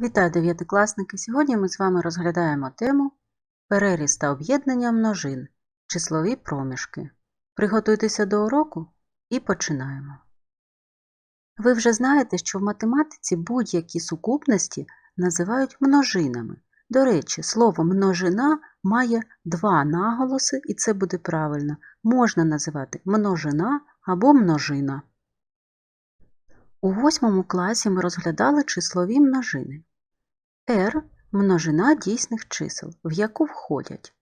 Вітаю дев'ятикласники! Сьогодні ми з вами розглядаємо тему Переріз та об'єднання множин, числові проміжки. Приготуйтеся до уроку і починаємо. Ви вже знаєте, що в математиці будь-які сукупності називають множинами. До речі, слово множина має два наголоси, і це буде правильно. Можна називати множина або множина. У восьмому класі ми розглядали числові множини. R – множина дійсних чисел, в яку входять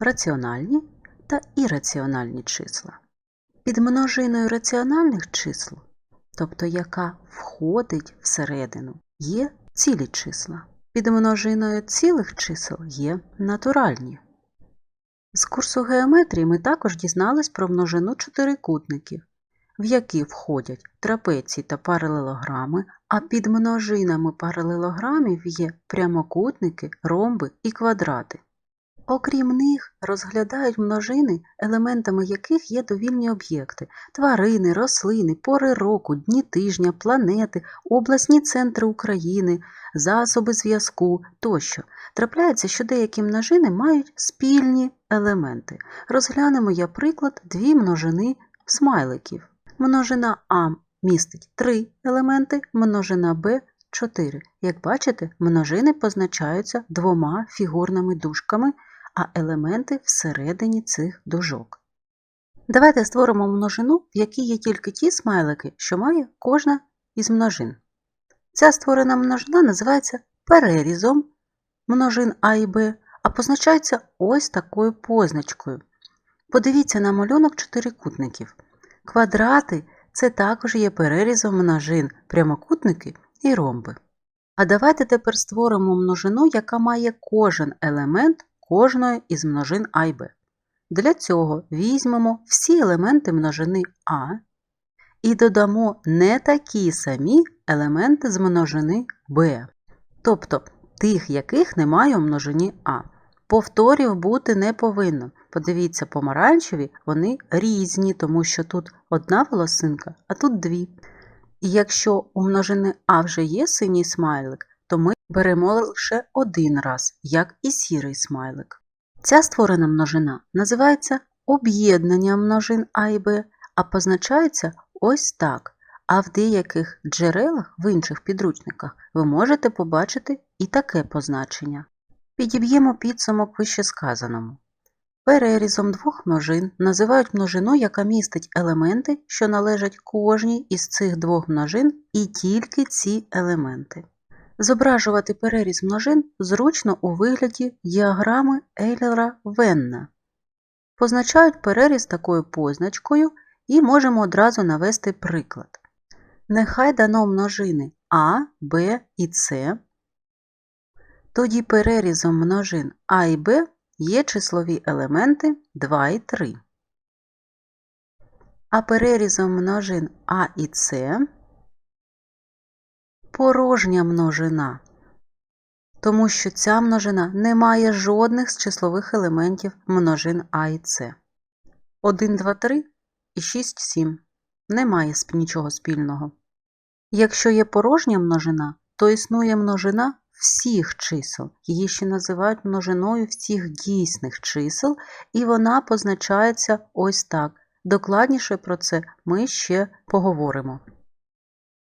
раціональні та ірраціональні числа. Під множиною раціональних чисел, тобто яка входить всередину, є цілі числа. Під множиною цілих чисел є натуральні. З курсу геометрії ми також дізнались про множину чотирикутників, в які входять трапеції та паралелограми, а під множинами паралелограмів є прямокутники, ромби і квадрати. Окрім них, розглядають множини, елементами яких є довільні об'єкти тварини, рослини, пори року, дні тижня, планети, обласні центри України, засоби зв'язку тощо. Трапляється, що деякі множини мають спільні елементи. Розглянемо, я приклад, дві множини смайликів. Множина А містить 3 елементи, множина Б 4. Як бачите, множини позначаються двома фігурними дужками, а елементи всередині цих дужок. Давайте створимо множину, в якій є тільки ті смайлики, що має кожна із множин. Ця створена множина називається перерізом множин А і Б, а позначається ось такою позначкою. Подивіться на малюнок чотирикутників. Квадрати це також є перерізом множин, прямокутники і ромби. А давайте тепер створимо множину, яка має кожен елемент кожної із множин А і Б. Для цього візьмемо всі елементи множини А і додамо не такі самі елементи з множини Б, тобто тих, яких немає у множині А. Повторів бути не повинно. Подивіться, помаранчеві вони різні, тому що тут одна волосинка, а тут дві. І якщо у множини А вже є синій смайлик, то ми беремо лише один раз, як і сірий смайлик. Ця створена множина називається об'єднання множин А і Б, а позначається ось так. А в деяких джерелах в інших підручниках ви можете побачити і таке позначення. Підіб'ємо підсумок вищесказаному. Перерізом двох множин називають множину, яка містить елементи, що належать кожній із цих двох множин і тільки ці елементи. Зображувати переріз множин зручно у вигляді діаграми Ейлера Венна. Позначають переріз такою позначкою і можемо одразу навести приклад. Нехай дано множини А, Б і С. Тоді перерізом множин А і Б є числові елементи 2 і 3. А перерізом множин А і С порожня множина, тому що ця множина не має жодних з числових елементів множин А і С. 1, 2, 3 і 6, 7 немає нічого спільного. Якщо є порожня множина, то існує множина всіх чисел. Її ще називають множиною всіх дійсних чисел, і вона позначається ось так. Докладніше про це ми ще поговоримо.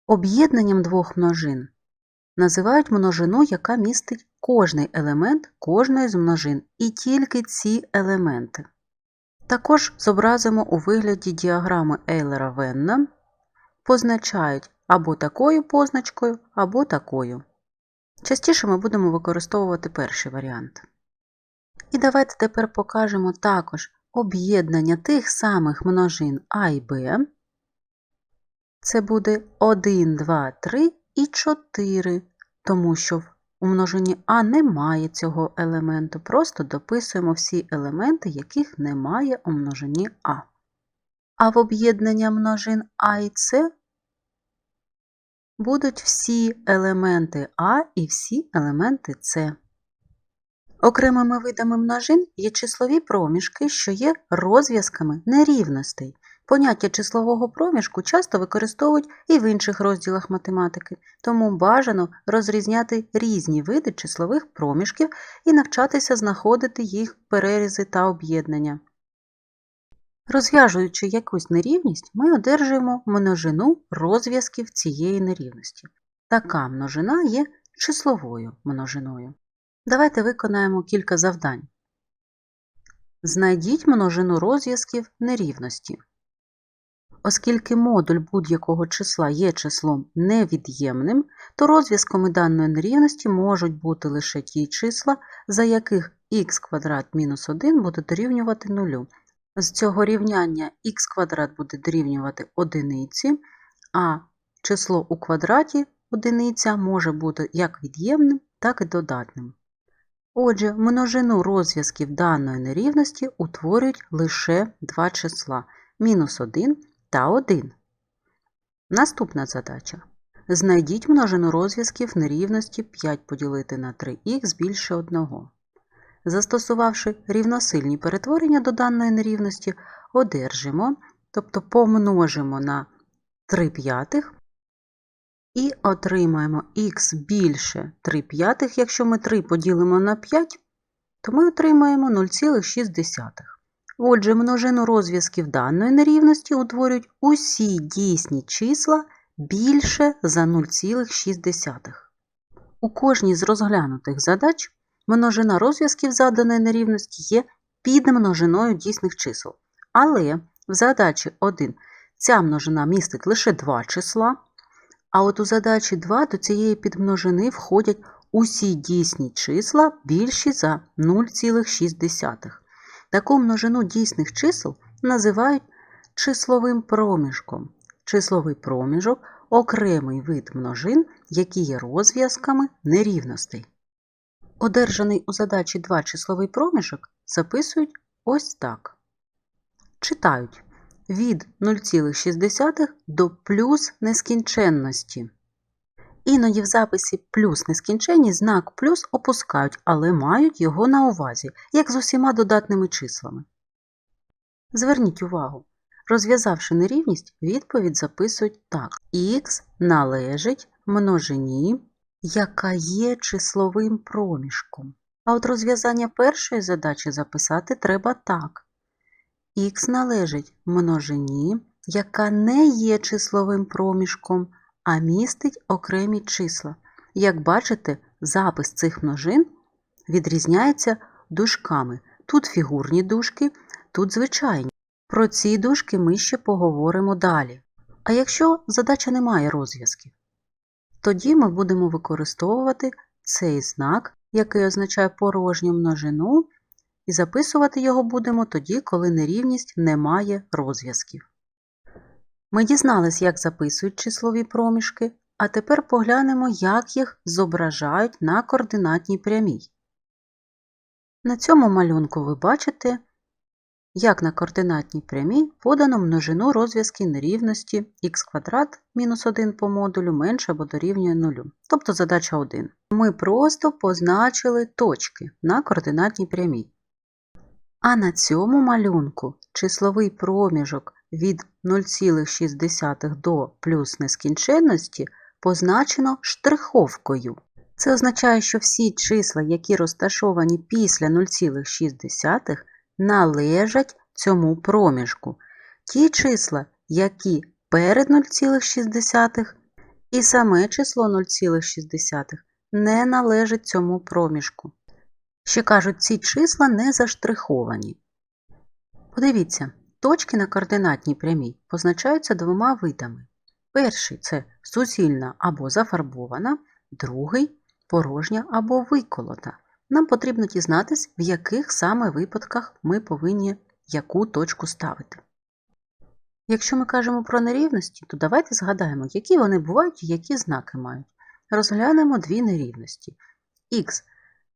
Об'єднанням двох множин називають множину, яка містить кожний елемент кожної з множин, і тільки ці елементи. Також зобразимо у вигляді діаграми Ейлера Венна, позначають або такою позначкою, або такою. Частіше ми будемо використовувати перший варіант. І давайте тепер покажемо також об'єднання тих самих множин А і Б. Це буде 1, 2, 3 і 4, тому що у множині А немає цього елементу. Просто дописуємо всі елементи, яких немає у множині А. А в об'єднання множин А і С будуть всі елементи А і всі елементи С. Окремими видами множин є числові проміжки, що є розв'язками нерівностей. Поняття числового проміжку часто використовують і в інших розділах математики, тому бажано розрізняти різні види числових проміжків і навчатися знаходити їх перерізи та об'єднання. Розв'яжуючи якусь нерівність, ми одержуємо множину розв'язків цієї нерівності. Така множина є числовою множиною. Давайте виконаємо кілька завдань. Знайдіть множину розв'язків нерівності. Оскільки модуль будь-якого числа є числом невід'ємним, то розв'язками даної нерівності можуть бути лише ті числа, за яких х квадрат мінус 1 буде дорівнювати нулю. З цього рівняння х квадрат буде дорівнювати одиниці, а число у квадраті одиниця може бути як від'ємним, так і додатним. Отже, множину розв'язків даної нерівності утворюють лише два числа мінус 1 та 1. Наступна задача. Знайдіть множину розв'язків нерівності 5 поділити на 3х більше 1. Застосувавши рівносильні перетворення до даної нерівності, одержимо, тобто помножимо на 3 п'ятих і отримаємо х більше 3 п'ятих. Якщо ми 3 поділимо на 5, то ми отримаємо 0,6. Отже, множину розв'язків даної нерівності утворюють усі дійсні числа більше за 0,6. У кожній з розглянутих задач множина розв'язків заданої нерівності є під множиною дійсних чисел. Але в задачі 1 ця множина містить лише два числа, а от у задачі 2 до цієї підмножини входять усі дійсні числа більші за 0,6. Таку множину дійсних чисел називають числовим проміжком. Числовий проміжок окремий вид множин, які є розв'язками нерівностей. Одержаний у задачі 2 числовий проміжок записують ось так. Читають від 0,6 до плюс нескінченності. Іноді в записі плюс нескінченність знак плюс опускають, але мають його на увазі, як з усіма додатними числами. Зверніть увагу, розв'язавши нерівність, відповідь записують так: х належить множині, яка є числовим проміжком. А от розв'язання першої задачі записати треба так. Х належить множині, яка не є числовим проміжком, а містить окремі числа. Як бачите, запис цих множин відрізняється дужками. Тут фігурні дужки, тут звичайні. Про ці дужки ми ще поговоримо далі. А якщо задача не має розв'язків, тоді ми будемо використовувати цей знак, який означає порожню множину, і записувати його будемо тоді, коли нерівність не має розв'язків. Ми дізнались, як записують числові проміжки, а тепер поглянемо, як їх зображають на координатній прямій. На цьому малюнку ви бачите, як на координатній прямій подано множину розв'язки нерівності х квадрат мінус 1 по модулю менше або дорівнює 0, тобто задача 1. Ми просто позначили точки на координатній прямій. А на цьому малюнку числовий проміжок від 0,6 до плюс нескінченності позначено штриховкою. Це означає, що всі числа, які розташовані після 0,6, належать цьому проміжку. Ті числа, які перед 0,6 і саме число 0,6 не належить цьому проміжку. Ще кажуть, ці числа не заштриховані. Подивіться, точки на координатній прямій позначаються двома видами. Перший це суцільна або зафарбована, другий порожня або виколота. Нам потрібно дізнатись, в яких саме випадках ми повинні яку точку ставити. Якщо ми кажемо про нерівності, то давайте згадаємо, які вони бувають і які знаки мають. Розглянемо дві нерівності. Х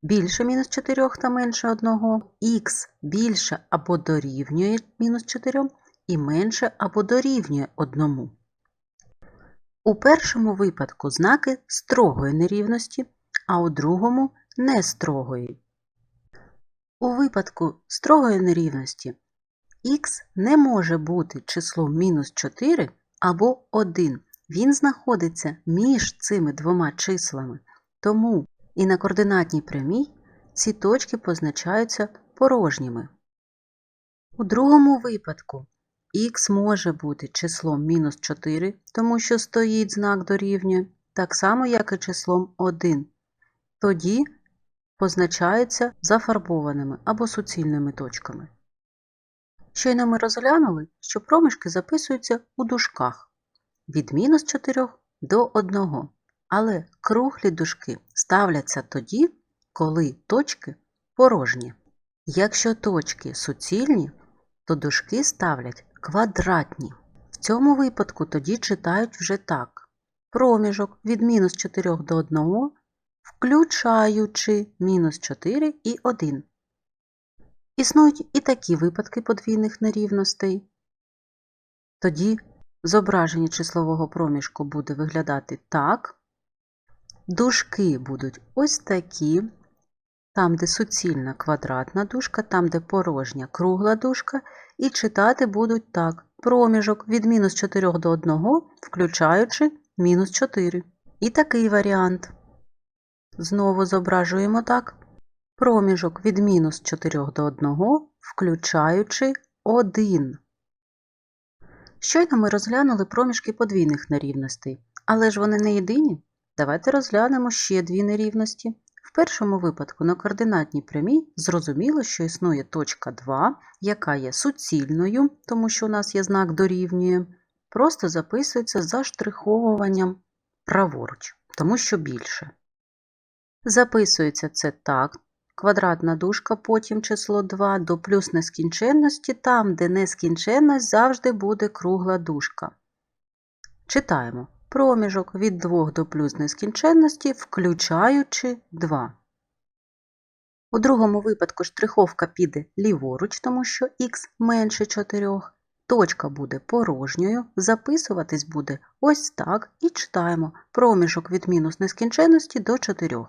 більше мінус 4 та менше 1, х більше або дорівнює мінус 4 і менше або дорівнює 1. У першому випадку знаки строгої нерівності, а у другому нестрогої. У випадку строгої нерівності х не може бути числом мінус 4 або 1. Він знаходиться між цими двома числами. Тому і на координатній прямій ці точки позначаються порожніми. У другому випадку х може бути числом мінус 4, тому що стоїть знак дорівнює, так само, як і числом 1. Тоді позначаються зафарбованими або суцільними точками. Щойно ми розглянули, що проміжки записуються у дужках від мінус 4 до 1, але круглі дужки ставляться тоді, коли точки порожні. Якщо точки суцільні, то дужки ставлять квадратні. В цьому випадку тоді читають вже так. Проміжок від мінус 4 до 1, включаючи мінус 4 і 1. Існують і такі випадки подвійних нерівностей. Тоді зображення числового проміжку буде виглядати так. Дужки будуть ось такі, там, де суцільна квадратна дужка, там, де порожня кругла дужка, і читати будуть так. Проміжок від мінус 4 до 1, включаючи мінус 4. І такий варіант. Знову зображуємо так. Проміжок від мінус 4 до 1, включаючи 1. Щойно ми розглянули проміжки подвійних нерівностей, але ж вони не єдині. Давайте розглянемо ще дві нерівності. В першому випадку на координатній прямій зрозуміло, що існує точка 2, яка є суцільною, тому що у нас є знак дорівнює, просто записується за штриховуванням праворуч, тому що більше. Записується це так. Квадратна дужка, потім число 2 до плюс нескінченності, там, де нескінченність, завжди буде кругла дужка. Читаємо проміжок від 2 до плюс нескінченності, включаючи 2. У другому випадку штриховка піде ліворуч, тому що х менше 4. Точка буде порожньою, записуватись буде ось так і читаємо проміжок від мінус нескінченності до 4.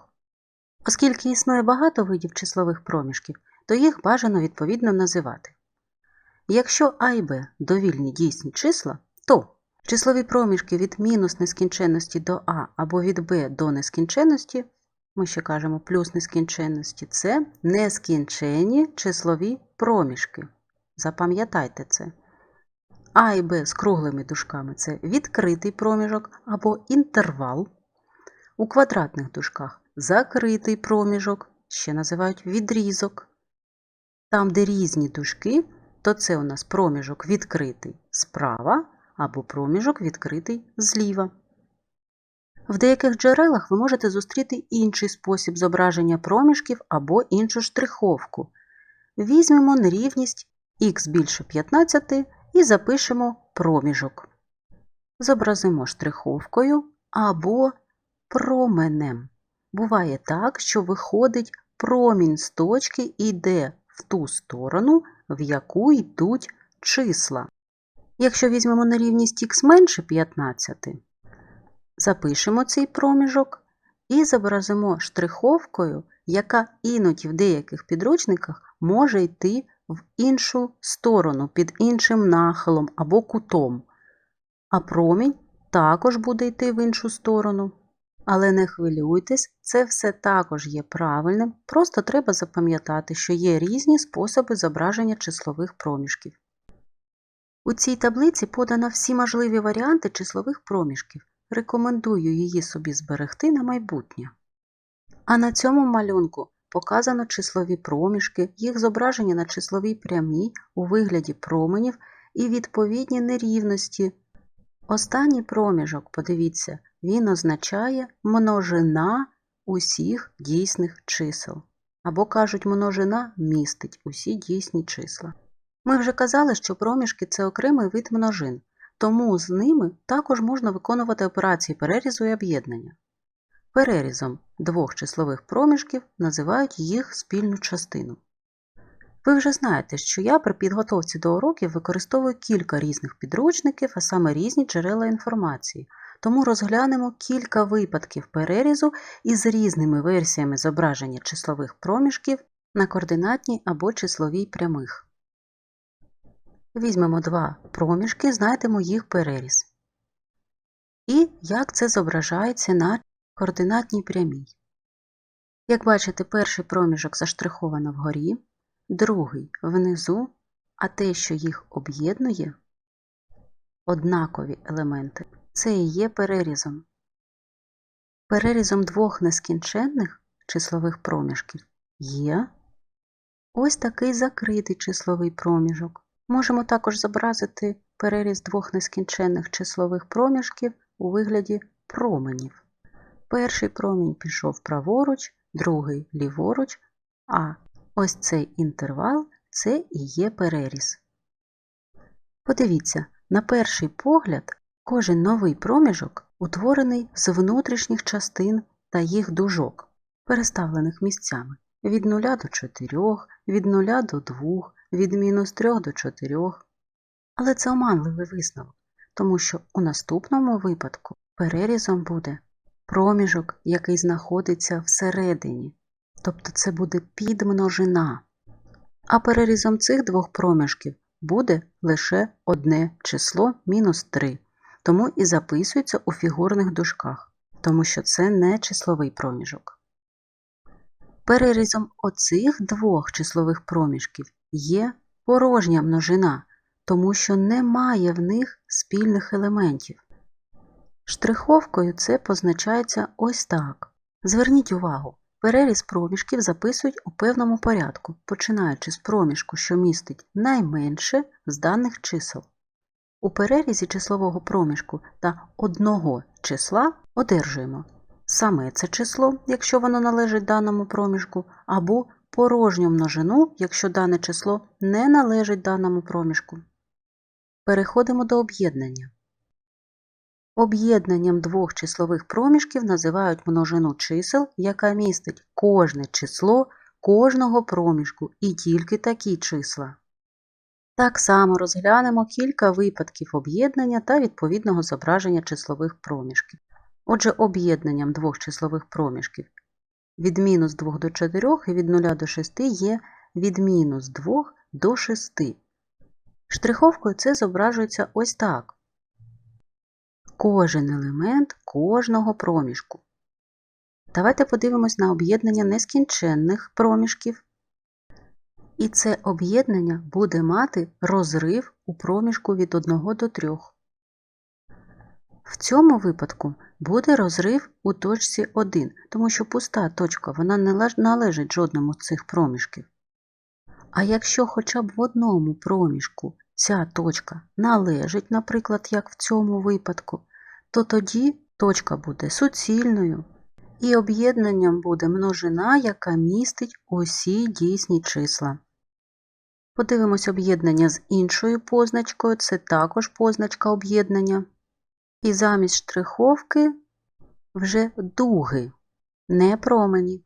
Оскільки існує багато видів числових проміжків, то їх бажано відповідно називати. Якщо А і Б довільні дійсні числа, то числові проміжки від мінус нескінченності до А або від Б до нескінченності, ми ще кажемо плюс нескінченності, це нескінченні числові проміжки. Запам'ятайте це. А і Б з круглими дужками це відкритий проміжок або інтервал. У квадратних дужках закритий проміжок, ще називають відрізок. Там, де різні дужки, то це у нас проміжок відкритий справа або проміжок відкритий зліва. В деяких джерелах ви можете зустріти інший спосіб зображення проміжків або іншу штриховку. Візьмемо нерівність х більше 15 і запишемо проміжок. Зобразимо штриховкою або променем. Буває так, що виходить промінь з точки і йде в ту сторону, в яку йдуть числа. Якщо візьмемо нерівність х менше 15, запишемо цей проміжок і зобразимо штриховкою, яка іноді в деяких підручниках може йти в іншу сторону, під іншим нахилом або кутом. А промінь також буде йти в іншу сторону. Але не хвилюйтесь, це все також є правильним, просто треба запам'ятати, що є різні способи зображення числових проміжків. У цій таблиці подано всі можливі варіанти числових проміжків. Рекомендую її собі зберегти на майбутнє. А на цьому малюнку показано числові проміжки, їх зображення на числовій прямій у вигляді променів і відповідні нерівності. Останній проміжок, подивіться, він означає множина усіх дійсних чисел. Або кажуть, множина містить усі дійсні числа. Ми вже казали, що проміжки це окремий вид множин, тому з ними також можна виконувати операції перерізу і об'єднання. Перерізом двох числових проміжків називають їх спільну частину. Ви вже знаєте, що я при підготовці до уроків використовую кілька різних підручників, а саме різні джерела інформації, тому розглянемо кілька випадків перерізу із різними версіями зображення числових проміжків на координатній або числовій прямих. Візьмемо два проміжки, знайдемо їх переріз. І як це зображається на координатній прямій. Як бачите, перший проміжок заштриховано вгорі, другий внизу, а те, що їх об'єднує, однакові елементи, це і є перерізом. Перерізом двох нескінченних числових проміжків є ось такий закритий числовий проміжок. Можемо також зобразити переріз двох нескінченних числових проміжків у вигляді променів. Перший промінь пішов праворуч, другий ліворуч, а ось цей інтервал це і є переріз. Подивіться, на перший погляд кожен новий проміжок утворений з внутрішніх частин та їх дужок, переставлених місцями від 0 до 4, від 0 до 2, від мінус 3 до 4. Але це оманливий висновок, тому що у наступному випадку перерізом буде проміжок, який знаходиться всередині, тобто це буде підмножина. А перерізом цих двох проміжків буде лише одне число мінус 3, тому і записується у фігурних дужках, тому що це не числовий проміжок. Перерізом оцих двох числових проміжків є порожня множина, тому що немає в них спільних елементів. Штриховкою це позначається ось так. Зверніть увагу, переріз проміжків записують у певному порядку, починаючи з проміжку, що містить найменше з даних чисел. У перерізі числового проміжку та одного числа одержуємо саме це число, якщо воно належить даному проміжку, або порожню множину, якщо дане число не належить даному проміжку. Переходимо до об'єднання. Об'єднанням двох числових проміжків називають множину чисел, яка містить кожне число кожного проміжку і тільки такі числа. Так само розглянемо кілька випадків об'єднання та відповідного зображення числових проміжків. Отже, об'єднанням двох числових проміжків від мінус 2 до 4 і від 0 до 6 є від мінус 2 до 6. Штриховкою це зображується ось так. Кожен елемент кожного проміжку. Давайте подивимось на об'єднання нескінченних проміжків. І це об'єднання буде мати розрив у проміжку від 1 до 3. В цьому випадку буде розрив у точці 1, тому що пуста точка вона не належить жодному з цих проміжків. А якщо хоча б в одному проміжку ця точка належить, наприклад, як в цьому випадку, то тоді точка буде суцільною, і об'єднанням буде множина, яка містить усі дійсні числа. Подивимось об'єднання з іншою позначкою, це також позначка об'єднання. І замість штриховки вже дуги, не промені.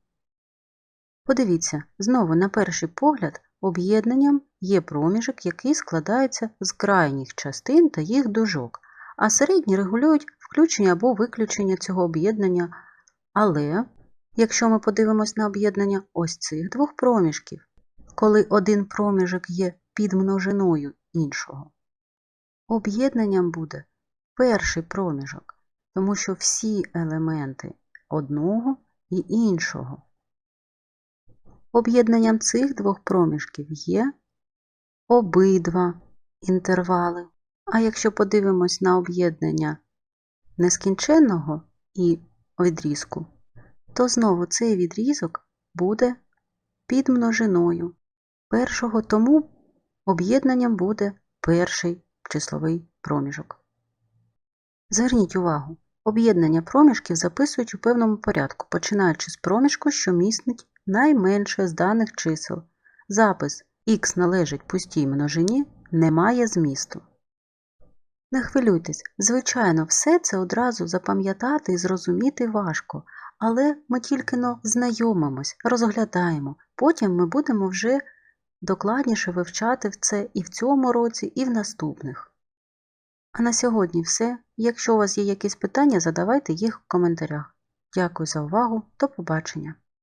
Подивіться, знову на перший погляд об'єднанням є проміжок, який складається з крайніх частин та їх дужок, а середні регулюють включення або виключення цього об'єднання. Але, якщо ми подивимось на об'єднання ось цих двох проміжків, коли один проміжок є підмножиною іншого, об'єднанням буде перший проміжок, тому що всі елементи одного і іншого. Об'єднанням цих двох проміжків є обидва інтервали. А якщо подивимось на об'єднання нескінченного і відрізку, то знову цей відрізок буде під множиною першого, тому об'єднанням буде перший числовий проміжок. Зверніть увагу, об'єднання проміжків записують у певному порядку, починаючи з проміжку, що містить найменше з даних чисел. Запис х належить пустій множині не має змісту. Не хвилюйтесь, звичайно, все це одразу запам'ятати і зрозуміти важко, але ми тільки но знайомимось, розглядаємо, потім ми будемо вже докладніше вивчати це і в цьому році, і в наступних. А на сьогодні все. Якщо у вас є якісь питання, задавайте їх в коментарях. Дякую за увагу, до побачення!